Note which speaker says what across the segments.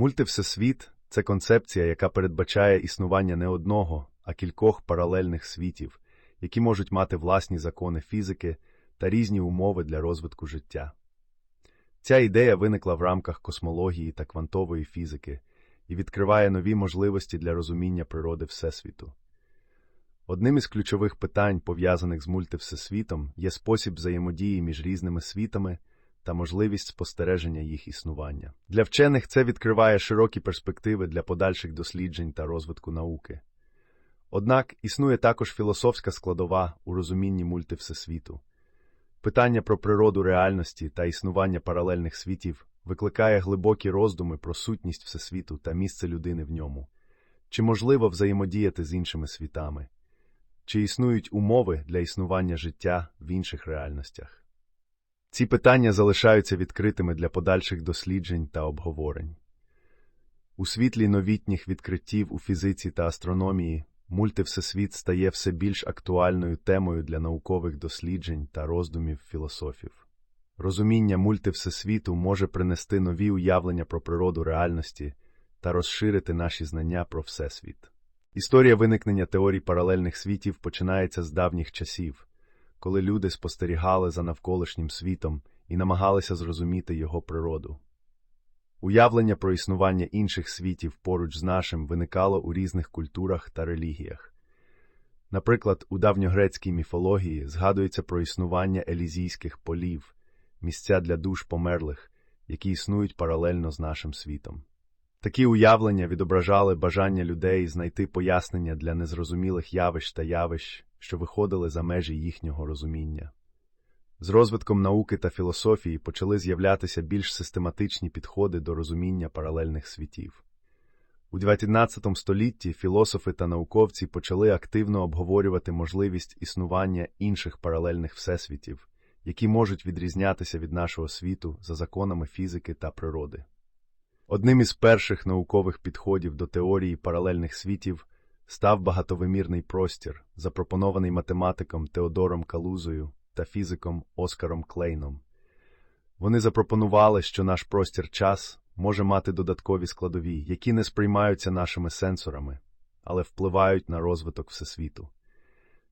Speaker 1: Мультивсесвіт це концепція, яка передбачає існування не одного, а кількох паралельних світів, які можуть мати власні закони фізики та різні умови для розвитку життя. Ця ідея виникла в рамках космології та квантової фізики і відкриває нові можливості для розуміння природи Всесвіту. Одним із ключових питань, пов'язаних з мультивсесвітом, є спосіб взаємодії між різними світами та можливість спостереження їх існування. Для вчених це відкриває широкі перспективи для подальших досліджень та розвитку науки. Однак існує також філософська складова у розумінні мультивсесвіту. Питання про природу реальності та існування паралельних світів викликає глибокі роздуми про сутність Всесвіту та місце людини в ньому. Чи можливо взаємодіяти з іншими світами? Чи існують умови для існування життя в інших реальностях? Ці питання залишаються відкритими для подальших досліджень та обговорень. У світлі новітніх відкриттів у фізиці та астрономії мультивсесвіт стає все більш актуальною темою для наукових досліджень та роздумів філософів. Розуміння мультивсесвіту може принести нові уявлення про природу реальності та розширити наші знання про Всесвіт. Історія виникнення теорій паралельних світів починається з давніх часів, коли люди спостерігали за навколишнім світом і намагалися зрозуміти його природу. Уявлення про існування інших світів поруч з нашим виникало у різних культурах та релігіях. Наприклад, у давньогрецькій міфології згадується про існування елізійських полів, місця для душ померлих, які існують паралельно з нашим світом. Такі уявлення відображали бажання людей знайти пояснення для незрозумілих явищ та явищ, що виходили за межі їхнього розуміння. З розвитком науки та філософії почали з'являтися більш систематичні підходи до розуміння паралельних світів. У XIX столітті філософи та науковці почали активно обговорювати можливість існування інших паралельних всесвітів, які можуть відрізнятися від нашого світу за законами фізики та природи. Одним із перших наукових підходів до теорії паралельних світів став багатовимірний простір, запропонований математиком Теодором Калузою та фізиком Оскаром Клейном. Вони запропонували, що наш простір час може мати додаткові складові, які не сприймаються нашими сенсорами, але впливають на розвиток Всесвіту.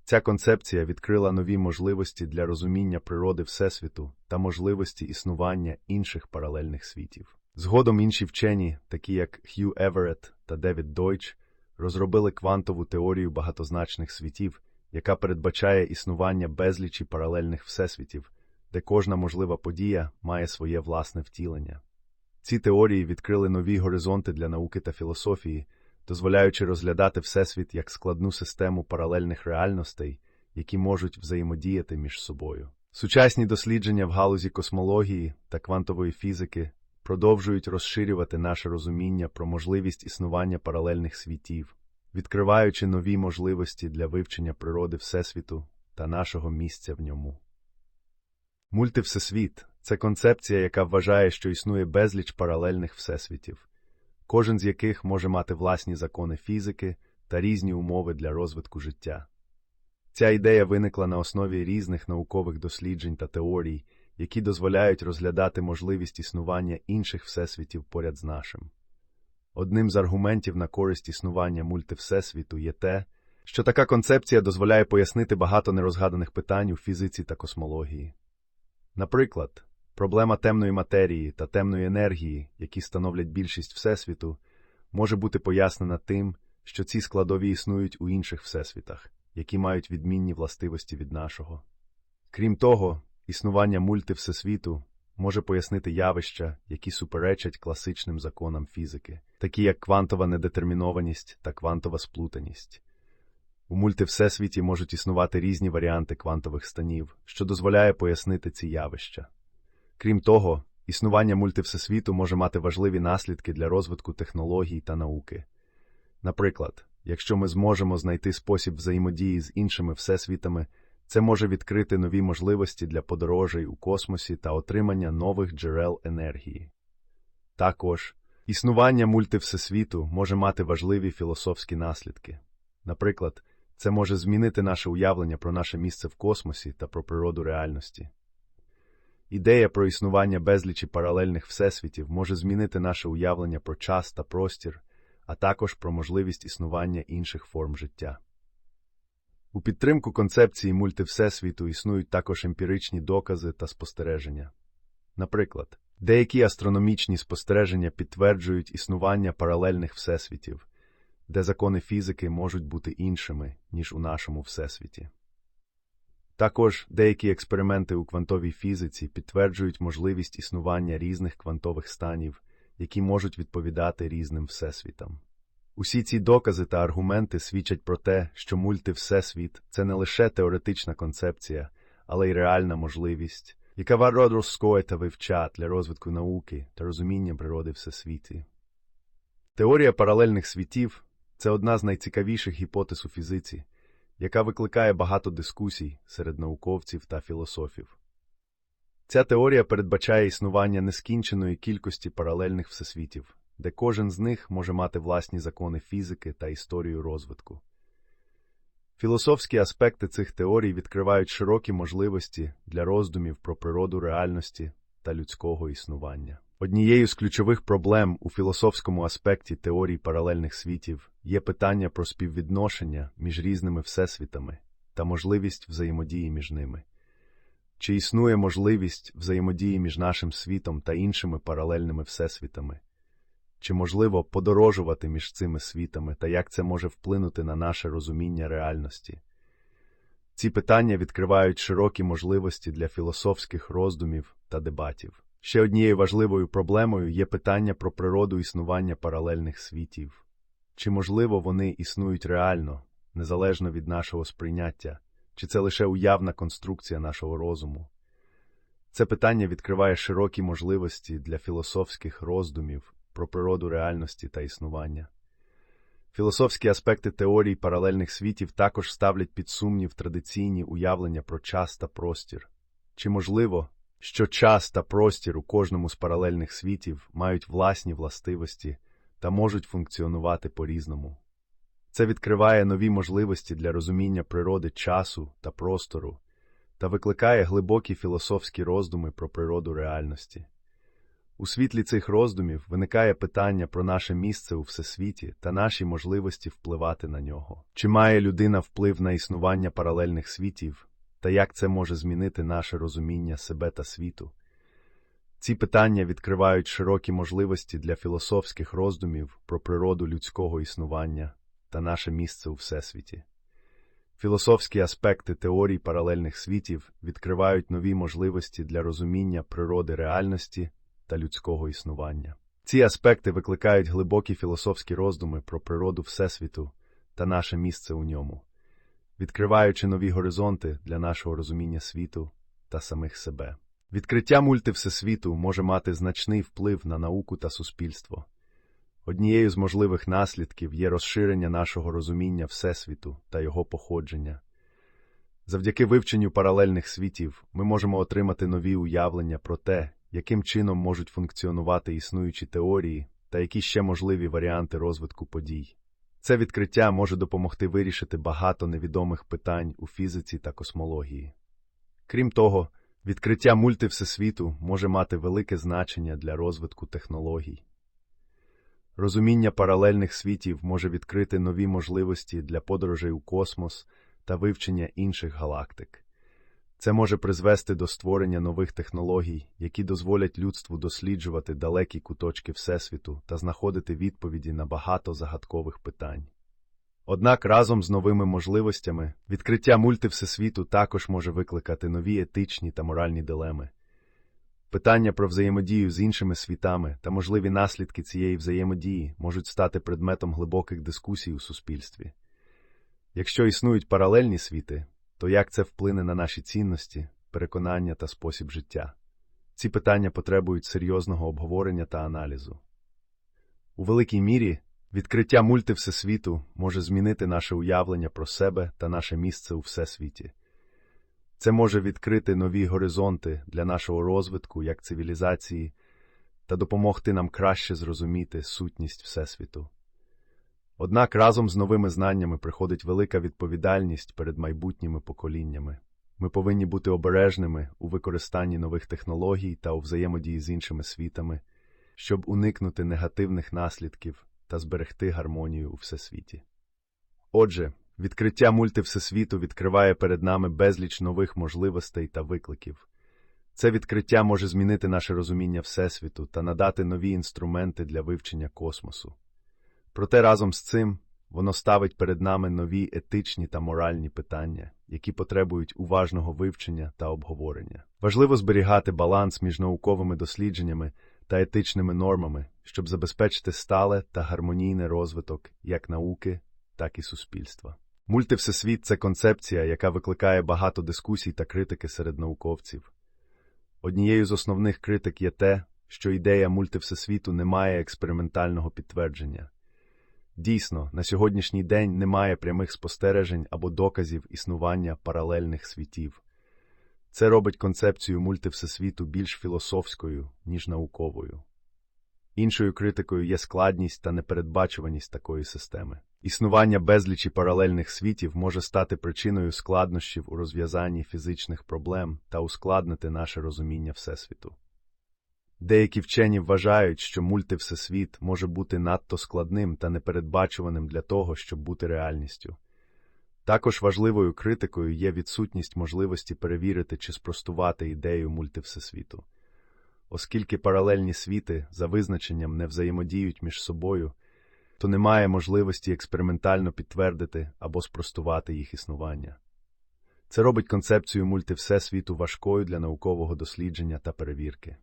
Speaker 1: Ця концепція відкрила нові можливості для розуміння природи Всесвіту та можливості існування інших паралельних світів. Згодом інші вчені, такі як Хью Еверетт та Девід Дойч, розробили квантову теорію багатозначних світів, яка передбачає існування безлічі паралельних всесвітів, де кожна можлива подія має своє власне втілення. Ці теорії відкрили нові горизонти для науки та філософії, дозволяючи розглядати Всесвіт як складну систему паралельних реальностей, які можуть взаємодіяти між собою. Сучасні дослідження в галузі космології та квантової фізики продовжують розширювати наше розуміння про можливість існування паралельних світів, відкриваючи нові можливості для вивчення природи Всесвіту та нашого місця в ньому. Мультивсесвіт це концепція, яка вважає, що існує безліч паралельних всесвітів, кожен з яких може мати власні закони фізики та різні умови для розвитку життя. Ця ідея виникла на основі різних наукових досліджень та теорій, які дозволяють розглядати можливість існування інших всесвітів поряд з нашим. Одним з аргументів на користь існування мультивсесвіту є те, що така концепція дозволяє пояснити багато нерозгаданих питань у фізиці та космології. Наприклад, проблема темної матерії та темної енергії, які становлять більшість Всесвіту, може бути пояснена тим, що ці складові існують у інших всесвітах, які мають відмінні властивості від нашого. Крім того, існування мультивсесвіту може пояснити явища, які суперечать класичним законам фізики, такі як квантова недетермінованість та квантова сплутаність. У мультивсесвіті можуть існувати різні варіанти квантових станів, що дозволяє пояснити ці явища. Крім того, існування мультивсесвіту може мати важливі наслідки для розвитку технологій та науки. Наприклад, якщо ми зможемо знайти спосіб взаємодії з іншими всесвітами, це може відкрити нові можливості для подорожей у космосі та отримання нових джерел енергії. Також існування мультивсесвіту може мати важливі філософські наслідки. Наприклад, це може змінити наше уявлення про наше місце в космосі та про природу реальності. Ідея про існування безлічі паралельних всесвітів може змінити наше уявлення про час та простір, а також про можливість існування інших форм життя. У підтримку концепції мультивсесвіту існують також емпіричні докази та спостереження. Наприклад, деякі астрономічні спостереження підтверджують існування паралельних всесвітів, де закони фізики можуть бути іншими, ніж у нашому всесвіті. Також деякі експерименти у квантовій фізиці підтверджують можливість існування різних квантових станів, які можуть відповідати різним всесвітам. Усі ці докази та аргументи свідчать про те, що мультивсесвіт – це не лише теоретична концепція, але й реальна можливість, яка варто розкоїти вивчати для розвитку науки та розуміння природи всесвіті. Теорія паралельних світів це одна з найцікавіших гіпотез у фізиці, яка викликає багато дискусій серед науковців та філософів. Ця теорія передбачає існування нескінченої кількості паралельних всесвітів, де кожен з них може мати власні закони фізики та історію розвитку. Філософські аспекти цих теорій відкривають широкі можливості для роздумів про природу реальності та людського існування. Однією з ключових проблем у філософському аспекті теорій паралельних світів є питання про співвідношення між різними всесвітами та можливість взаємодії між ними. Чи існує можливість взаємодії між нашим світом та іншими паралельними всесвітами? Чи можливо подорожувати між цими світами та як це може вплинути на наше розуміння реальності? Ці питання відкривають широкі можливості для філософських роздумів та дебатів. Ще однією важливою проблемою є питання про природу існування паралельних світів. Чи можливо вони існують реально, незалежно від нашого сприйняття, чи це лише уявна конструкція нашого розуму? Це питання відкриває широкі можливості для філософських роздумів про природу реальності та існування. Філософські аспекти теорій паралельних світів також ставлять під сумнів традиційні уявлення про час та простір. Чи можливо, що час та простір у кожному з паралельних світів мають власні властивості та можуть функціонувати по-різному? Це відкриває нові можливості для розуміння природи часу та простору та викликає глибокі філософські роздуми про природу реальності. У світлі цих роздумів виникає питання про наше місце у всесвіті та наші можливості впливати на нього. Чи має людина вплив на існування паралельних світів, та як це може змінити наше розуміння себе та світу? Ці питання відкривають широкі можливості для філософських роздумів про природу людського існування та наше місце у всесвіті. Філософські аспекти теорій паралельних світів відкривають нові можливості для розуміння природи реальності та людського існування. Ці аспекти викликають глибокі філософські роздуми про природу Всесвіту та наше місце у ньому, відкриваючи нові горизонти для нашого розуміння світу та самих себе. Відкриття мультивсесвіту може мати значний вплив на науку та суспільство. Однією з можливих наслідків є розширення нашого розуміння Всесвіту та його походження. Завдяки вивченню паралельних світів ми можемо отримати нові уявлення про те, яким чином можуть функціонувати існуючі теорії та які ще можливі варіанти розвитку подій. Це відкриття може допомогти вирішити багато невідомих питань у фізиці та космології. Крім того, відкриття мультивсесвіту може мати велике значення для розвитку технологій. Розуміння паралельних світів може відкрити нові можливості для подорожей у космос та вивчення інших галактик. Це може призвести до створення нових технологій, які дозволять людству досліджувати далекі куточки Всесвіту та знаходити відповіді на багато загадкових питань. Однак разом з новими можливостями відкриття мультивсесвіту також може викликати нові етичні та моральні дилеми. Питання про взаємодію з іншими світами та можливі наслідки цієї взаємодії можуть стати предметом глибоких дискусій у суспільстві. Якщо існують паралельні світи, то як це вплине на наші цінності, переконання та спосіб життя? Ці питання потребують серйозного обговорення та аналізу. У великій мірі відкриття мультивсесвіту може змінити наше уявлення про себе та наше місце у всесвіті. Це може відкрити нові горизонти для нашого розвитку як цивілізації та допомогти нам краще зрозуміти сутність Всесвіту. Однак разом з новими знаннями приходить велика відповідальність перед майбутніми поколіннями. Ми повинні бути обережними у використанні нових технологій та у взаємодії з іншими світами, щоб уникнути негативних наслідків та зберегти гармонію у всесвіті. Отже, відкриття мультивсесвіту відкриває перед нами безліч нових можливостей та викликів. Це відкриття може змінити наше розуміння Всесвіту та надати нові інструменти для вивчення космосу. Проте разом з цим воно ставить перед нами нові етичні та моральні питання, які потребують уважного вивчення та обговорення. Важливо зберігати баланс між науковими дослідженнями та етичними нормами, щоб забезпечити стале та гармонійний розвиток як науки, так і суспільства. Мультивсесвіт це концепція, яка викликає багато дискусій та критики серед науковців. Однією з основних критик є те, що ідея мультивсесвіту не має експериментального підтвердження. Дійсно, на сьогоднішній день немає прямих спостережень або доказів існування паралельних світів. Це робить концепцію мультивсесвіту більш філософською, ніж науковою. Іншою критикою є складність та непередбачуваність такої системи. Існування безлічі паралельних світів може стати причиною складнощів у розв'язанні фізичних проблем та ускладнити наше розуміння Всесвіту. Деякі вчені вважають, що мультивсесвіт може бути надто складним та непередбачуваним для того, щоб бути реальністю. Також важливою критикою є відсутність можливості перевірити чи спростувати ідею мультивсесвіту. Оскільки паралельні світи за визначенням не взаємодіють між собою, то немає можливості експериментально підтвердити або спростувати їх існування. Це робить концепцію мультивсесвіту важкою для наукового дослідження та перевірки.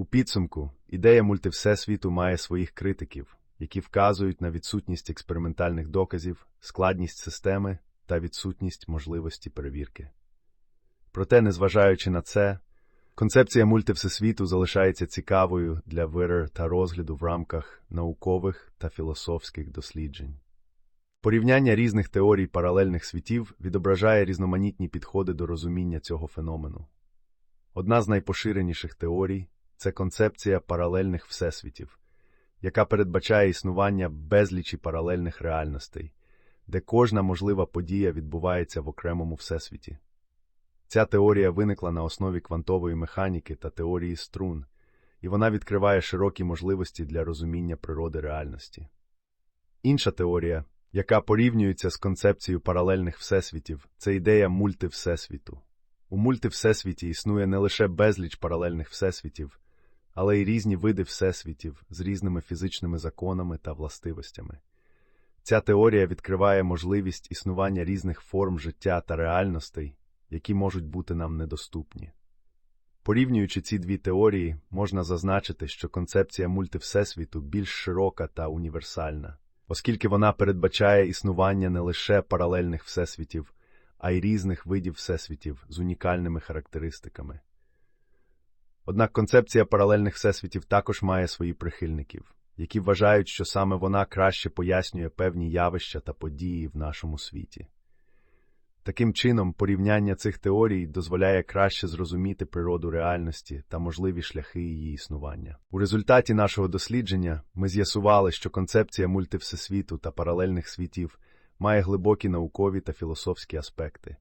Speaker 1: У підсумку, ідея мультивсесвіту має своїх критиків, які вказують на відсутність експериментальних доказів, складність системи та відсутність можливості перевірки. Проте, незважаючи на це, концепція мультивсесвіту залишається цікавою для вирер та розгляду в рамках наукових та філософських досліджень. Порівняння різних теорій паралельних світів відображає різноманітні підходи до розуміння цього феномену. Одна з найпоширеніших теорій це концепція паралельних всесвітів, яка передбачає існування безлічі паралельних реальностей, де кожна можлива подія відбувається в окремому всесвіті. Ця теорія виникла на основі квантової механіки та теорії струн, і вона відкриває широкі можливості для розуміння природи реальності. Інша теорія, яка порівнюється з концепцією паралельних всесвітів, це ідея мультивсесвіту. У мультивсесвіті існує не лише безліч паралельних всесвітів, але й різні види всесвітів з різними фізичними законами та властивостями. Ця теорія відкриває можливість існування різних форм життя та реальностей, які можуть бути нам недоступні. Порівнюючи ці дві теорії, можна зазначити, що концепція мультивсесвіту більш широка та універсальна, оскільки вона передбачає існування не лише паралельних всесвітів, а й різних видів всесвітів з унікальними характеристиками. Однак концепція паралельних всесвітів також має свої прихильників, які вважають, що саме вона краще пояснює певні явища та події в нашому світі. Таким чином, порівняння цих теорій дозволяє краще зрозуміти природу реальності та можливі шляхи її існування. У результаті нашого дослідження ми з'ясували, що концепція мультивсесвіту та паралельних світів має глибокі наукові та філософські аспекти.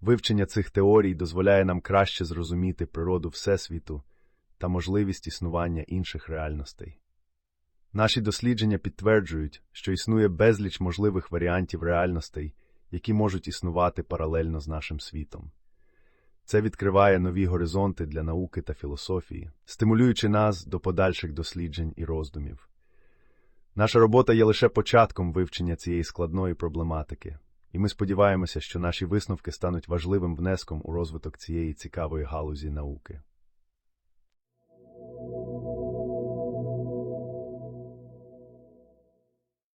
Speaker 1: Вивчення цих теорій дозволяє нам краще зрозуміти природу Всесвіту та можливість існування інших реальностей. Наші дослідження підтверджують, що існує безліч можливих варіантів реальностей, які можуть існувати паралельно з нашим світом. Це відкриває нові горизонти для науки та філософії, стимулюючи нас до подальших досліджень і роздумів. Наша робота є лише початком вивчення цієї складної проблематики і ми сподіваємося, що наші висновки стануть важливим внеском у розвиток цієї цікавої галузі науки.